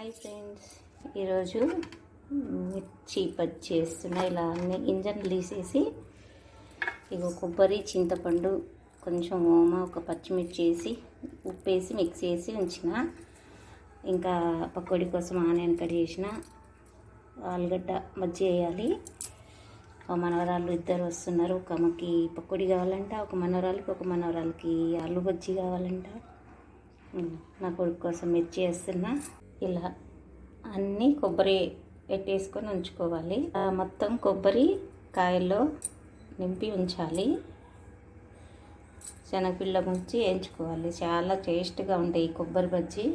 Hi friends. ఈరోజు మిర్చి పచ్చి చేస్తున్నా. ఇలా అన్ని గింజలు తీసేసి ఇగో కొబ్బరి చింతపండు కొంచెం ఓమ ఒక పచ్చిమిర్చి వేసి ఉప్పు వేసి మిక్స్ చేసి ఉంచిన. ఇంకా పకోడీ కోసం ఆనియన్ కట్ చేసిన. ఆలుగడ్డ మజ్జి వేయాలి ఒక మనవరాళ్ళు ఇద్దరు వస్తున్నారు. ఒక అమ్మకి పకోడీ కావాలంట ఒక మనవరాలకి ఒక మనవరాలకి ఆలు బజ్జీ కావాలంట. నా కొడుకు కోసం మిర్చి వేస్తున్నా. ఇలా అన్నీ కొబ్బరి పెట్టేసుకొని ఉంచుకోవాలి. ఆ మొత్తం కొబ్బరి కాయల్లో నింపి ఉంచాలి. శనగపిల్ల ముంచి వేయించుకోవాలి. చాలా టేస్ట్గా ఉంటాయి ఈ కొబ్బరి బజ్జి.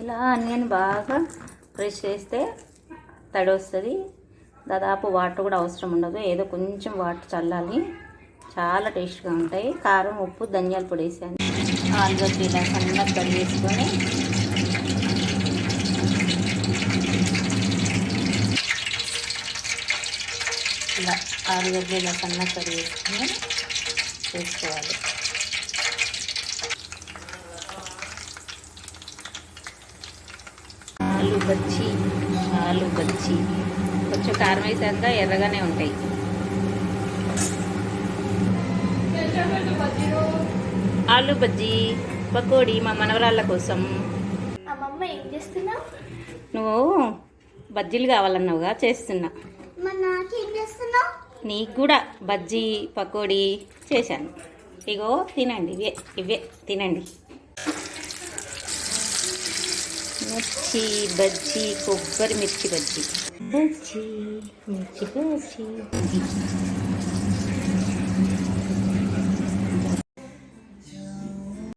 ఇలా ఆనియన్ బాగా ఫ్రెష్ చేస్తే తడి వస్తుంది దాదాపు వాటర్ కూడా అవసరం ఉండదు. ఏదో కొంచెం వాటర్ చల్లాలి. చాలా టేస్ట్గా ఉంటాయి. కారం ఉప్పు ధనియాల పొడి వేసాను ఆలుగడ్డ ఇలా సన్నగా కట్ చేసుకొని ఇలా ఆలుగడ్డ ఇలా సన్న కర్రీ వేసుకుని వేసుకోవాలి. ఆలు బజ్జీ ఆలు బజ్జీ కొంచెం కారం వేసాక ఎర్రగానే ఉంటాయి. ఆలు బజ్జీ పకోడీ మా మనవరాళ్ళ కోసం. అమ్మమ్మ ఏం చేస్తున్నావు? నువ్వు బజ్జీలు కావాలన్నావుగా చేస్తున్నా. మరి నాకేం చేస్తున్నావు? నీకు కూడా బజ్జీ పకోడీ చేశాను. ఇగో తినండి ఇవే ఇవే తినండి. మిర్చి బజ్జీ కొబ్బరి మిర్చి బజ్జీ. బజ్జీ మిర్చి బజ్జీ.